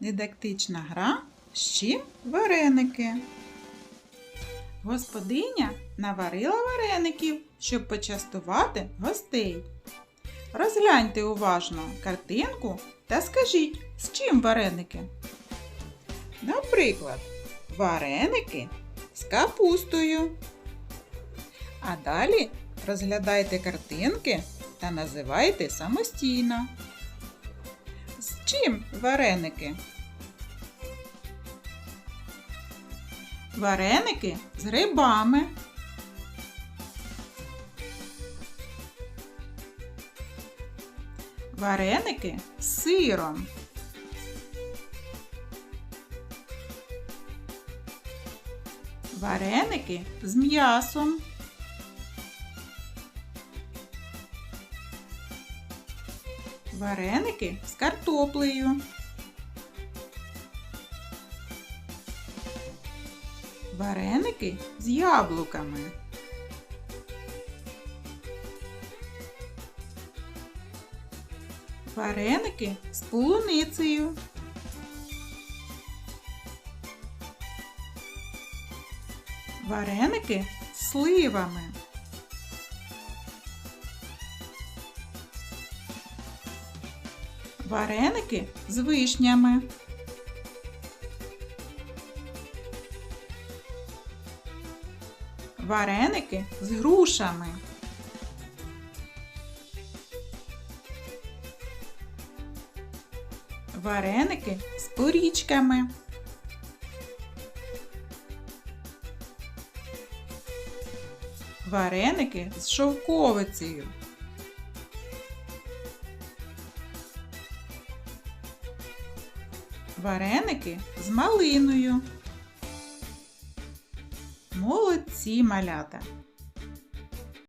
Дидактична гра з чим вареники. Господиня наварила вареників, щоб почастувати гостей. Розгляньте уважно картинку та скажіть, з чим вареники. Наприклад, вареники з капустою. А далі розглядайте картинки та називайте самостійно. Чим вареники? Вареники з грибами. Вареники з сиром. Вареники з м'ясом. Вареники з картоплею. Вареники з яблуками. Вареники з полуницею. Вареники з сливами. Вареники з вишнями. Вареники з грушами. Вареники з порічками. Вареники з шовковицею. Вареники з малиною. Молодці малята!